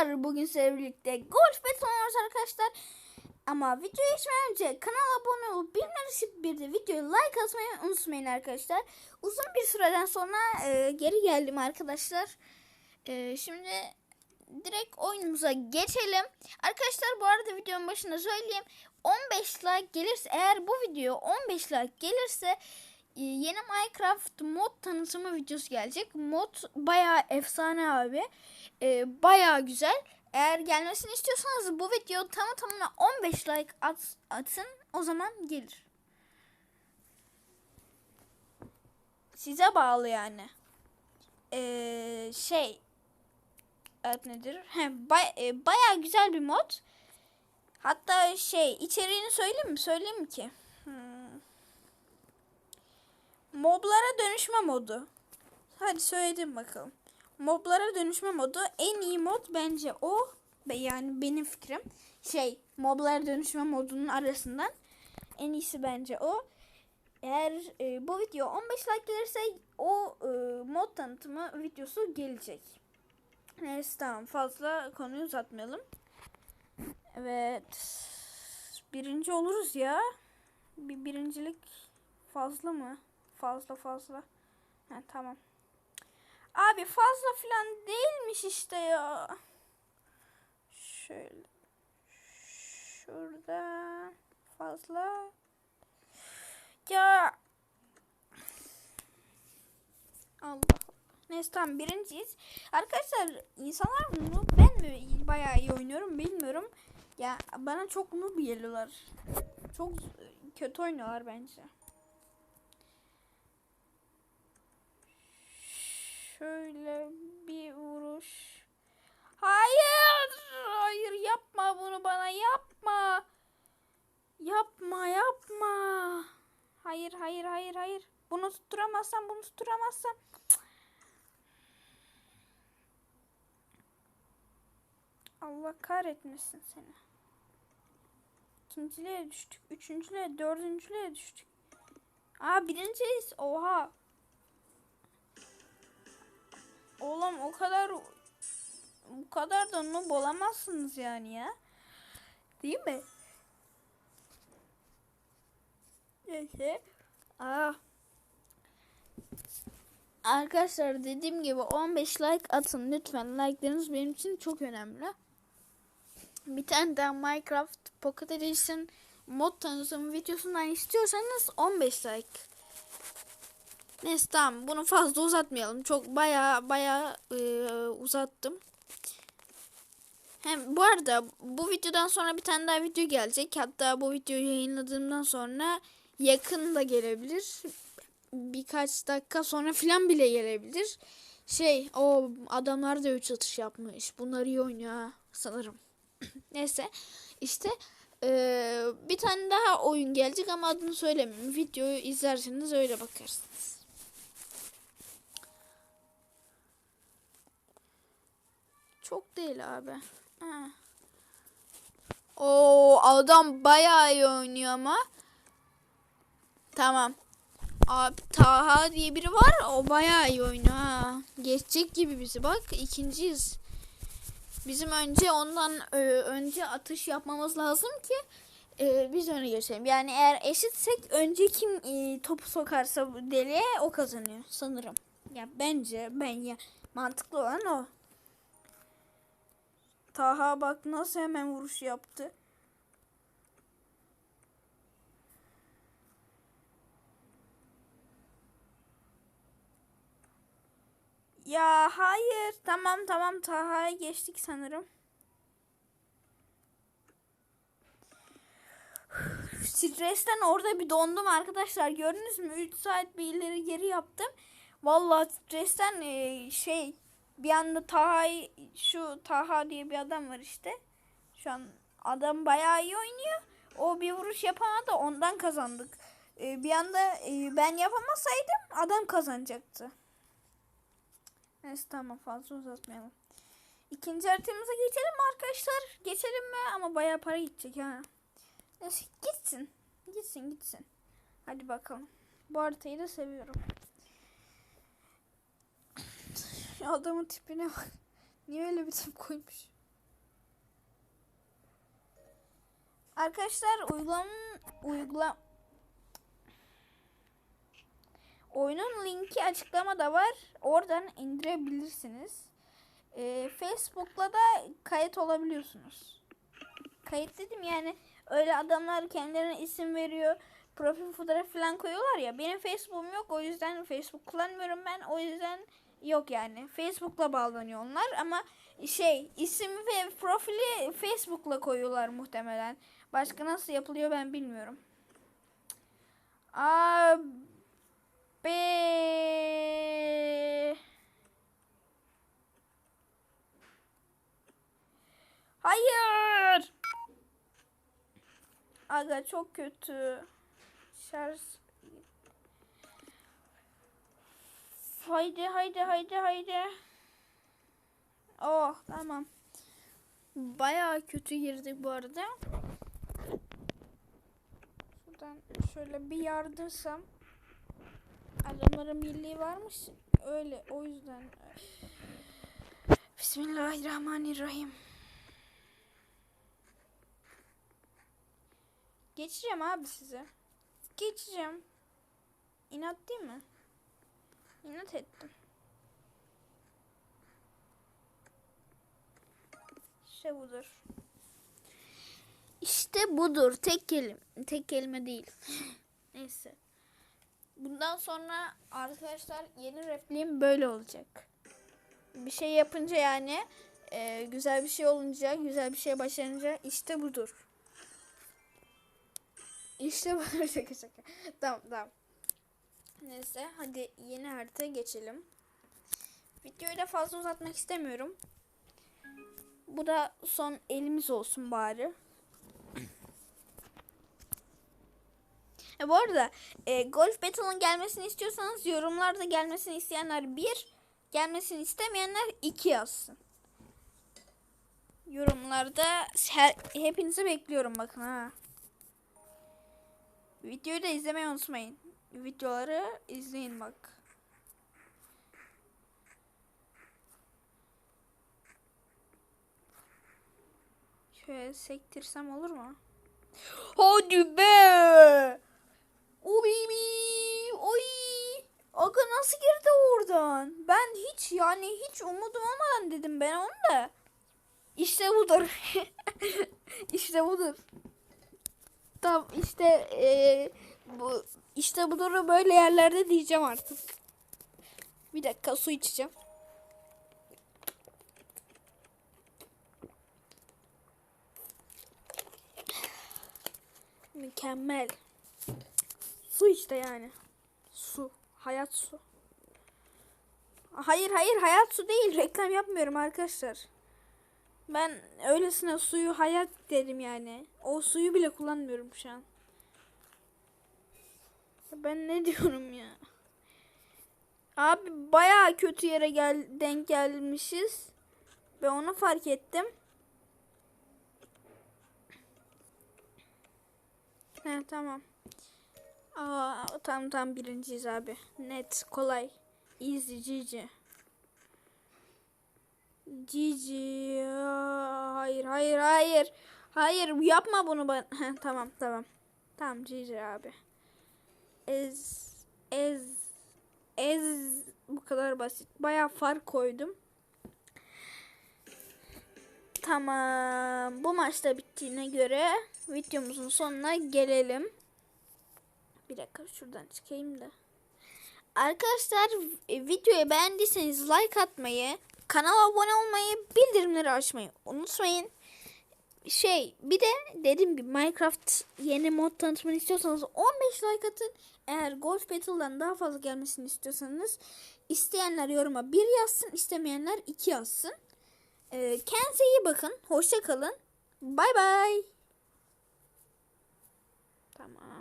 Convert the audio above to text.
arkadaşlar. Bugün sizlerle birlikte golf bet oynuyoruz arkadaşlar. Ama videoya geçmeden önce kanala abone olup bilmem bir de videoya like atmayı unutmayın arkadaşlar. Uzun bir süreden sonra e, geri geldim arkadaşlar. E, şimdi direkt oyunumuza geçelim. Arkadaşlar bu arada videonun başında söyleyeyim. 15 like gelirse eğer bu video 15 like gelirse yeni Minecraft mod tanıtımı videosu gelecek. Mod bayağı efsane abi. E, bayağı güzel. Eğer gelmesini istiyorsanız bu video tamı tamına 15 like at, atın o zaman gelir. Size bağlı yani. Ee, şey adı nedir? He, bay, e, bayağı güzel bir mod. Hatta şey içeriğini söyleyeyim mi? Söyleyeyim mi ki? Hmm. Moblara dönüşme modu. Hadi söyledim bakalım. Moblara dönüşme modu en iyi mod bence o. Yani benim fikrim. Şey moblara dönüşme modunun arasından en iyisi bence o. Eğer e, bu video 15 like gelirse o e, mod tanıtımı videosu gelecek. Neyse tamam fazla konuyu uzatmayalım. Evet. Birinci oluruz ya. Bir birincilik fazla mı? Fazla fazla. Ha, tamam. Abi fazla filan değilmiş işte ya. Şöyle. Şurada. Fazla. Ya. Allah. Neyse tamam birinciyiz. Arkadaşlar insanlar bunu ben mi bayağı iyi oynuyorum bilmiyorum. Ya bana çok noob geliyorlar. Çok kötü oynuyorlar bence. Şöyle bir vuruş. Hayır! Hayır yapma bunu bana yapma. Yapma yapma. Hayır hayır hayır hayır. Bunu tutturamazsam bunu tutturamazsam. Allah kahretmesin seni. İkinciliğe düştük. Üçüncülüğe, dördüncülüğe düştük. Aa birinciyiz. Oha. Oğlum o kadar bu kadar da noob olamazsınız yani ya. Değil mi? Neyse. Aa. Arkadaşlar dediğim gibi 15 like atın lütfen. Like'larınız benim için çok önemli. Bir tane daha Minecraft Pocket Edition mod tanıtımı videosundan istiyorsanız 15 like. Neyse tamam bunu fazla uzatmayalım. Çok baya baya e, uzattım. Hem bu arada bu videodan sonra bir tane daha video gelecek. Hatta bu videoyu yayınladığımdan sonra yakın da gelebilir. Birkaç dakika sonra filan bile gelebilir. Şey o adamlar da 3 atış yapmış. Bunlar iyi oynuyor sanırım. Neyse işte e, bir tane daha oyun gelecek ama adını söylemeyeyim. Videoyu izlerseniz öyle bakarsınız. Çok değil abi. Ha. Oo adam bayağı iyi oynuyor ama. Tamam. Abi Taha diye biri var. O bayağı iyi oynuyor ha. Geçecek gibi bizi bak. ikinciyiz. Bizim önce ondan e, önce atış yapmamız lazım ki e, biz öne geçelim. Yani eğer eşitsek önce kim e, topu sokarsa deliğe o kazanıyor sanırım. Ya bence ben ya mantıklı olan o. Taha bak nasıl hemen vuruş yaptı. Ya hayır. Tamam tamam Taha'ya geçtik sanırım. Stresten orada bir dondum arkadaşlar. Gördünüz mü? 3 saat bir ileri geri yaptım. Vallahi stresten e, şey bir anda Taha şu Taha diye bir adam var işte. Şu an adam bayağı iyi oynuyor. O bir vuruş yapamadı ondan kazandık. E, bir anda e, ben yapamasaydım adam kazanacaktı. Neyse tamam fazla uzatmayalım. İkinci haritamıza geçelim arkadaşlar? Geçelim mi? Ama bayağı para gidecek ha. Neyse gitsin. Gitsin gitsin. Hadi bakalım. Bu haritayı da seviyorum. Adamın tipine bak. Niye öyle bir tip koymuş? Arkadaşlar uygulamanın uygula oyunun linki açıklamada var. Oradan indirebilirsiniz. Ee, Facebook'la da kayıt olabiliyorsunuz. Kayıt dedim yani öyle adamlar kendilerine isim veriyor. Profil fotoğrafı falan koyuyorlar ya. Benim Facebook'um yok. O yüzden Facebook kullanmıyorum ben. O yüzden yok yani. Facebook'la bağlanıyor onlar ama şey isim ve profili Facebook'la koyuyorlar muhtemelen. Başka nasıl yapılıyor ben bilmiyorum. Abi Hayır. Aga çok kötü. Şarj. Haydi haydi haydi haydi. Oh tamam. Bayağı kötü girdik bu arada. Şuradan şöyle bir yardırsam. Adamların birliği varmış. Öyle o yüzden. Bismillahirrahmanirrahim. Geçeceğim abi size. Geçeceğim. İnat değil mi? İnat ettim. İşte budur. İşte budur. Tek kelime. Tek kelime değil. Neyse. Bundan sonra arkadaşlar yeni repliğim böyle olacak. Bir şey yapınca yani e, güzel bir şey olunca, güzel bir şey başarınca işte budur. İşte budur şaka şaka. tamam tamam. Neyse hadi yeni harita geçelim. Videoyu da fazla uzatmak istemiyorum. Bu da son elimiz olsun bari. E, bu arada e, Golf Battle'ın gelmesini istiyorsanız yorumlarda gelmesini isteyenler bir, gelmesini istemeyenler iki yazsın. Yorumlarda her, hepinizi bekliyorum bakın ha. Videoyu da izlemeyi unutmayın. Videoları izleyin bak. Şöyle sektirsem olur mu? Hadi be! Baby! Oy! Aga nasıl girdi oradan? Ben hiç yani hiç umudum olmadan dedim ben onu da. İşte budur. işte budur. Tam işte ee, bu işte budur böyle yerlerde diyeceğim artık. Bir dakika su içeceğim. Mükemmel. Su işte yani. Su. Hayat su. Hayır hayır hayat su değil. Reklam yapmıyorum arkadaşlar. Ben öylesine suyu hayat dedim yani. O suyu bile kullanmıyorum şu an. Ben ne diyorum ya? Abi baya kötü yere gel denk gelmişiz. Ve onu fark ettim. He tamam. Aa, tam tam birinciyiz abi. Net, kolay. Easy, GG. GG. Hayır, hayır, hayır. Hayır, yapma bunu bana. Heh, tamam, tamam. Tamam, GG abi. Ez, ez, ez. Bu kadar basit. Bayağı fark koydum. Tamam. Bu maçta bittiğine göre videomuzun sonuna gelelim. Bir dakika şuradan çıkayım da. Arkadaşlar videoyu beğendiyseniz like atmayı, kanala abone olmayı, bildirimleri açmayı unutmayın. Şey bir de dediğim gibi Minecraft yeni mod tanıtımını istiyorsanız 15 like atın. Eğer Golf Battle'dan daha fazla gelmesini istiyorsanız isteyenler yoruma 1 yazsın, istemeyenler 2 yazsın. Ee, kendinize iyi bakın. Hoşça kalın. Bay bay. Tamam.